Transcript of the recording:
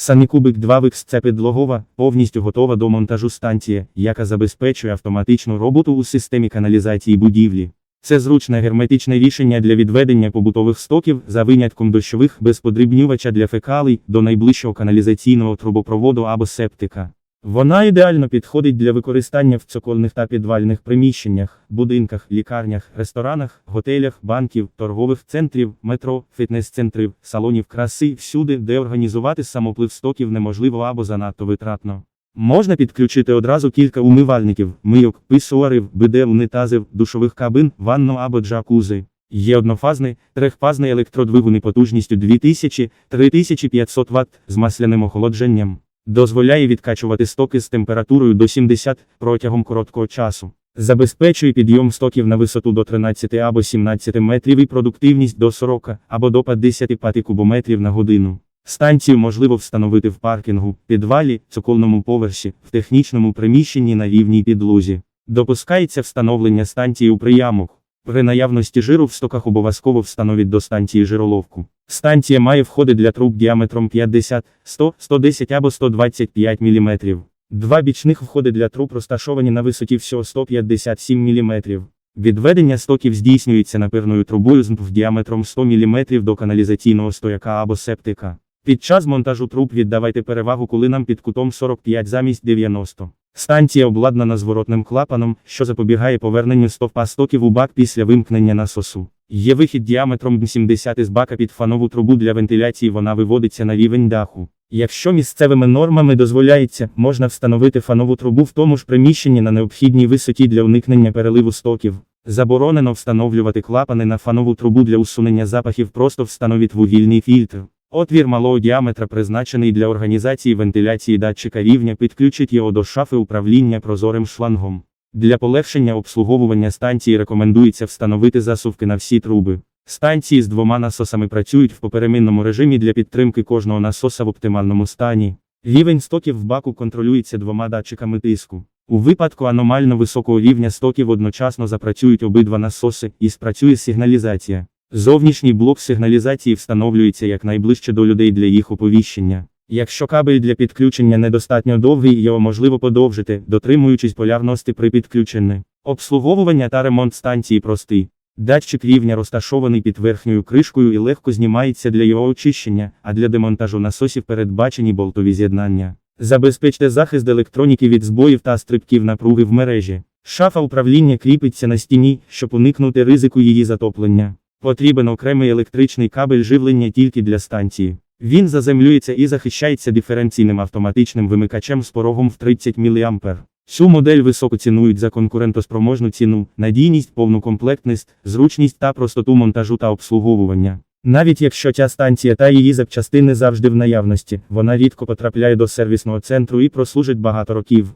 Санікубик 2 Викс це підлогова, повністю готова до монтажу станція, яка забезпечує автоматичну роботу у системі каналізації будівлі. Це зручне герметичне рішення для відведення побутових стоків за винятком дощових без подрібнювача для фекалій до найближчого каналізаційного трубопроводу або септика. Вона ідеально підходить для використання в цокольних та підвальних приміщеннях, будинках, лікарнях, ресторанах, готелях, банків, торгових центрів, метро, фітнес-центрів, салонів краси, всюди, де організувати самоплив стоків неможливо або занадто витратно. Можна підключити одразу кілька умивальників, мийок, писуарів, биде унітазів, душових кабин, ванну або джакузи. Є однофазний, трехфазний електродвигуни потужністю 2000-3500 Вт з масляним охолодженням. Дозволяє відкачувати стоки з температурою до 70 протягом короткого часу. Забезпечує підйом стоків на висоту до 13 або 17 метрів і продуктивність до 40 або до 55 кубометрів на годину. Станцію можливо встановити в паркінгу, підвалі, цокольному поверсі, в технічному приміщенні на рівній підлозі. Допускається встановлення станції у приямок. При наявності жиру в стоках обов'язково встановіть до станції жироловку. Станція має входи для труб діаметром 50, 100, 110 або 125 мм. Два бічних входи для труб розташовані на висоті всього 157 мм. Відведення стоків здійснюється напирною трубою з МПФ діаметром 100 мм до каналізаційного стояка або септика. Під час монтажу труб віддавайте перевагу кулинам під кутом 45 замість 90. Станція обладнана зворотним клапаном, що запобігає поверненню стовпа стоків у бак після вимкнення насосу. Є вихід діаметром 70 з бака під фанову трубу для вентиляції вона виводиться на рівень даху. Якщо місцевими нормами дозволяється, можна встановити фанову трубу в тому ж приміщенні на необхідній висоті для уникнення переливу стоків. Заборонено встановлювати клапани на фанову трубу для усунення запахів, просто встановіть вугільний фільтр. Отвір малого діаметра призначений для організації вентиляції датчика рівня, підключить його до шафи управління прозорим шлангом. Для полегшення обслуговування станції рекомендується встановити засувки на всі труби. Станції з двома насосами працюють в поперемінному режимі для підтримки кожного насоса в оптимальному стані. Рівень стоків в баку контролюється двома датчиками тиску. У випадку аномально високого рівня стоків одночасно запрацюють обидва насоси і спрацює сигналізація. Зовнішній блок сигналізації встановлюється якнайближче до людей для їх оповіщення. Якщо кабель для підключення недостатньо довгий, його можливо подовжити, дотримуючись полярності при підключенні. Обслуговування та ремонт станції простий. Датчик рівня розташований під верхньою кришкою і легко знімається для його очищення, а для демонтажу насосів передбачені болтові з'єднання. Забезпечте захист електроніки від збоїв та стрибків напруги в мережі. Шафа управління кріпиться на стіні, щоб уникнути ризику її затоплення. Потрібен окремий електричний кабель живлення тільки для станції. Він заземлюється і захищається диференційним автоматичним вимикачем з порогом в 30 мА. Цю модель високо цінують за конкурентоспроможну ціну, надійність, повну комплектність, зручність та простоту монтажу та обслуговування. Навіть якщо ця станція та її запчастини завжди в наявності, вона рідко потрапляє до сервісного центру і прослужить багато років.